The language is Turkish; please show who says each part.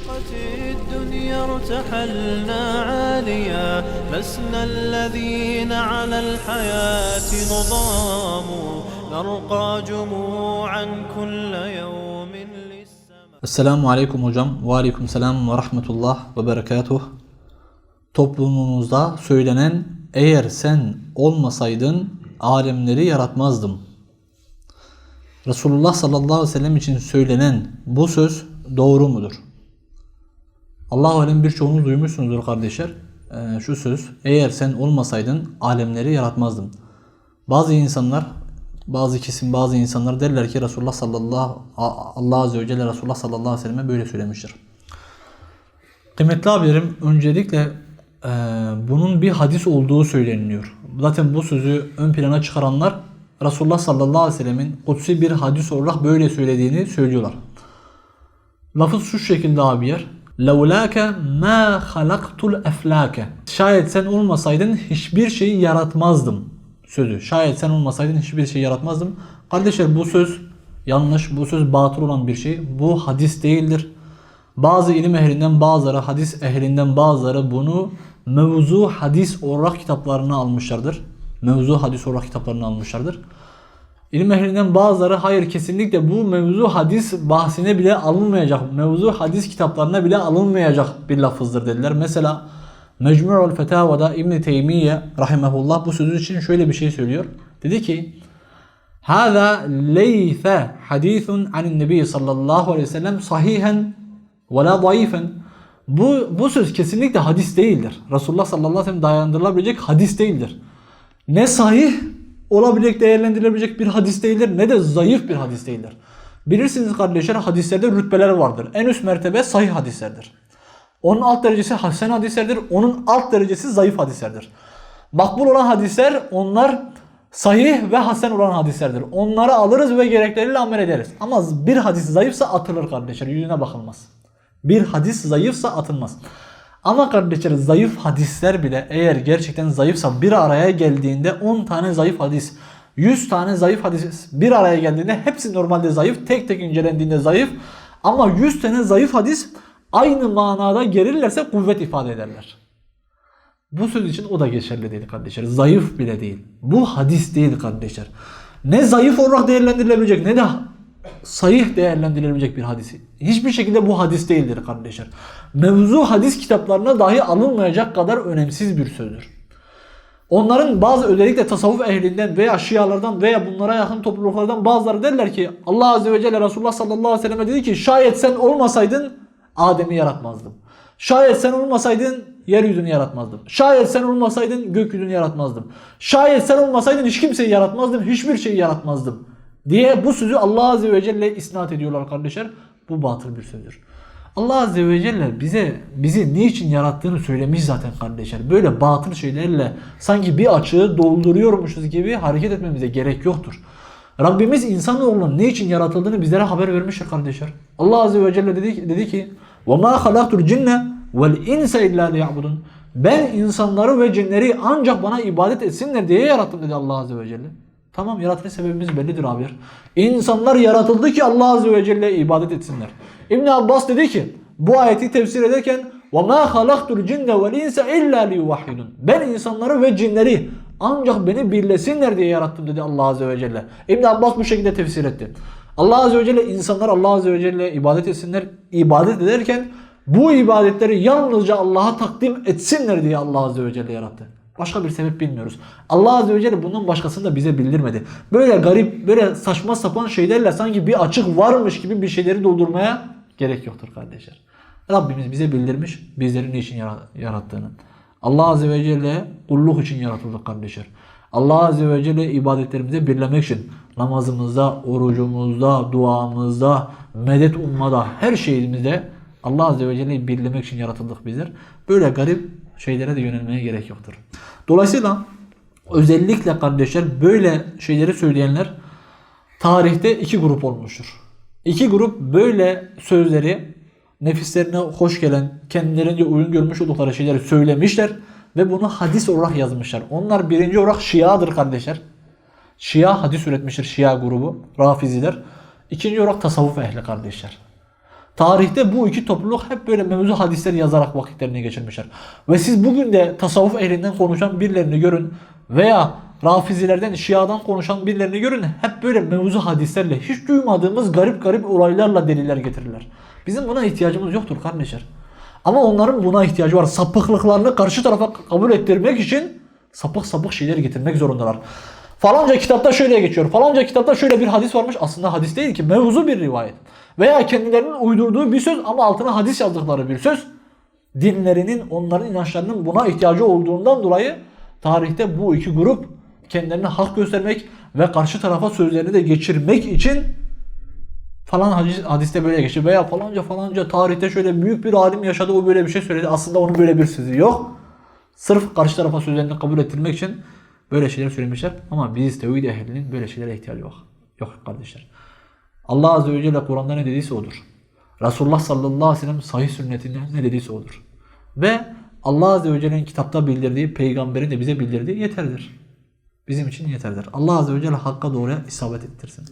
Speaker 1: أشرقت الدنيا ارتحلنا عاليا لسنا الذين على الحياة نضام نرقى جموعا كل يوم للسماء
Speaker 2: Esselamu Aleyküm hocam. Ve Aleyküm Selam ve Rahmetullah ve Berekatuh. Toplumumuzda söylenen eğer sen olmasaydın alemleri yaratmazdım. Resulullah sallallahu aleyhi ve sellem için söylenen bu söz doğru mudur? Allahu alem birçoğunuz duymuşsunuzdur kardeşler. Ee, şu söz eğer sen olmasaydın alemleri yaratmazdım. Bazı insanlar bazı kesim bazı insanlar derler ki Resulullah sallallahu Allah azze ve celle Resulullah sallallahu aleyhi ve selleme böyle söylemiştir. Kıymetli abilerim öncelikle e, bunun bir hadis olduğu söyleniliyor. Zaten bu sözü ön plana çıkaranlar Resulullah sallallahu aleyhi ve sellemin kutsi bir hadis olarak böyle söylediğini söylüyorlar. Lafız şu şekilde abiyer. Levlâke mâ halaktul eflâke. Şayet sen olmasaydın hiçbir şeyi yaratmazdım. Sözü. Şayet sen olmasaydın hiçbir şey yaratmazdım. Kardeşler bu söz yanlış, bu söz batıl olan bir şey. Bu hadis değildir. Bazı ilim ehlinden bazıları, hadis ehlinden bazıları bunu mevzu hadis olarak kitaplarına almışlardır. Mevzu hadis olarak kitaplarına almışlardır. İlim ehlinden bazıları hayır kesinlikle bu mevzu hadis bahsine bile alınmayacak. Mevzu hadis kitaplarına bile alınmayacak bir lafızdır dediler. Mesela Mecmu'ul Fetava'da İbn Teymiye rahimehullah bu sözü için şöyle bir şey söylüyor. Dedi ki: "Hâzâ leyse hadisun anin nebi sallallahu aleyhi ve sellem sahihen ve la zayıfen." Bu, bu söz kesinlikle hadis değildir. Resulullah sallallahu aleyhi ve sellem dayandırılabilecek hadis değildir. Ne sahih olabilecek, değerlendirilebilecek bir hadis değildir ne de zayıf bir hadis değildir. Bilirsiniz kardeşler hadislerde rütbeler vardır. En üst mertebe sahih hadislerdir. Onun alt derecesi hasen hadislerdir. Onun alt derecesi zayıf hadislerdir. Makbul olan hadisler onlar sahih ve hasen olan hadislerdir. Onları alırız ve gerekleriyle amel ederiz. Ama bir hadis zayıfsa atılır kardeşler. Yüzüne bakılmaz. Bir hadis zayıfsa atılmaz. Ama kardeşler zayıf hadisler bile eğer gerçekten zayıfsa bir araya geldiğinde 10 tane zayıf hadis, 100 tane zayıf hadis bir araya geldiğinde hepsi normalde zayıf, tek tek incelendiğinde zayıf. Ama 100 tane zayıf hadis aynı manada gelirlerse kuvvet ifade ederler. Bu söz için o da geçerli değil kardeşler. Zayıf bile değil. Bu hadis değil kardeşler. Ne zayıf olarak değerlendirilebilecek ne de sahih değerlendirilebilecek bir hadisi. Hiçbir şekilde bu hadis değildir kardeşler. Mevzu hadis kitaplarına dahi alınmayacak kadar önemsiz bir sözdür. Onların bazı özellikle tasavvuf ehlinden veya şialardan veya bunlara yakın topluluklardan bazıları derler ki Allah Azze ve Celle Resulullah sallallahu aleyhi ve selleme dedi ki şayet sen olmasaydın Adem'i yaratmazdım. Şayet sen olmasaydın yeryüzünü yaratmazdım. Şayet sen olmasaydın gökyüzünü yaratmazdım. Şayet sen olmasaydın hiç kimseyi yaratmazdım, hiçbir şeyi yaratmazdım Diye bu sözü Allah Azze ve Celle isnat ediyorlar kardeşler. Bu batıl bir sözdür. Allah Azze ve Celle bize bizi niçin yarattığını söylemiş zaten kardeşler. Böyle batıl şeylerle sanki bir açığı dolduruyormuşuz gibi hareket etmemize gerek yoktur. Rabbimiz insanoğlunun ne için yaratıldığını bizlere haber vermiştir kardeşler. Allah Azze ve Celle dedi, dedi ki وَمَا خَلَقْتُ الْجِنَّ وَالْاِنْسَ اِلَّا لِيَعْبُدُونَ Ben insanları ve cinleri ancak bana ibadet etsinler diye yarattım dedi Allah Azze ve Celle. Tamam yaratılış sebebimiz bellidir abiler. İnsanlar yaratıldı ki Allah Azze ve Celle'ye ibadet etsinler. İbn Abbas dedi ki bu ayeti tefsir ederken وَمَا خَلَقْتُ الْجِنَّ وَالْاِنْسَ اِلَّا لِيُوَحِّدُونَ Ben insanları ve cinleri ancak beni birlesinler diye yarattım dedi Allah Azze ve Celle. İbn Abbas bu şekilde tefsir etti. Allah Azze ve Celle insanlar Allah Azze ve Celle'ye ibadet etsinler. ibadet ederken bu ibadetleri yalnızca Allah'a takdim etsinler diye Allah Azze ve Celle yarattı. Başka bir sebep bilmiyoruz. Allah Azze ve Celle bunun başkasını da bize bildirmedi. Böyle garip, böyle saçma sapan şeylerle sanki bir açık varmış gibi bir şeyleri doldurmaya gerek yoktur kardeşler. Rabbimiz bize bildirmiş bizleri niçin yarattığını. Allah Azze ve Celle kulluk için yaratıldık kardeşler. Allah Azze ve Celle ibadetlerimize birlemek için namazımızda, orucumuzda, duamızda, medet ummada, her şeyimizde Allah Azze ve Celle'yi birlemek için yaratıldık bizler. Böyle garip şeylere de yönelmeye gerek yoktur. Dolayısıyla özellikle kardeşler böyle şeyleri söyleyenler tarihte iki grup olmuştur. İki grup böyle sözleri nefislerine hoş gelen, kendilerince uygun görmüş oldukları şeyleri söylemişler ve bunu hadis olarak yazmışlar. Onlar birinci olarak Şia'dır kardeşler. Şia hadis üretmiştir Şia grubu, Rafiziler. İkinci olarak tasavvuf ehli kardeşler. Tarihte bu iki topluluk hep böyle mevzu hadisleri yazarak vakitlerini geçirmişler. Ve siz bugün de tasavvuf ehlinden konuşan birilerini görün veya Rafizilerden, Şia'dan konuşan birilerini görün. Hep böyle mevzu hadislerle, hiç duymadığımız garip garip olaylarla deliller getirirler. Bizim buna ihtiyacımız yoktur kardeşler. Ama onların buna ihtiyacı var. Sapıklıklarını karşı tarafa kabul ettirmek için sapık sapık şeyler getirmek zorundalar. Falanca kitapta şöyle geçiyor. Falanca kitapta şöyle bir hadis varmış. Aslında hadis değil ki. Mevzu bir rivayet. Veya kendilerinin uydurduğu bir söz ama altına hadis yazdıkları bir söz. Dinlerinin, onların inançlarının buna ihtiyacı olduğundan dolayı tarihte bu iki grup kendilerine hak göstermek ve karşı tarafa sözlerini de geçirmek için falan hadis, hadiste böyle geçiyor. Veya falanca falanca tarihte şöyle büyük bir alim yaşadı o böyle bir şey söyledi. Aslında onun böyle bir sözü yok. Sırf karşı tarafa sözlerini kabul ettirmek için böyle şeyler söylemişler. Ama biz tevhid ehlinin böyle şeylere ihtiyacı yok. Yok kardeşler. Allah Azze ve Celle Kur'an'da ne dediyse odur. Resulullah sallallahu aleyhi ve sellem sahih sünnetinde ne dediyse odur. Ve Allah Azze ve Celle'nin kitapta bildirdiği, peygamberin de bize bildirdiği yeterlidir. Bizim için yeterlidir. Allah Azze ve Celle hakka doğruya isabet ettirsin.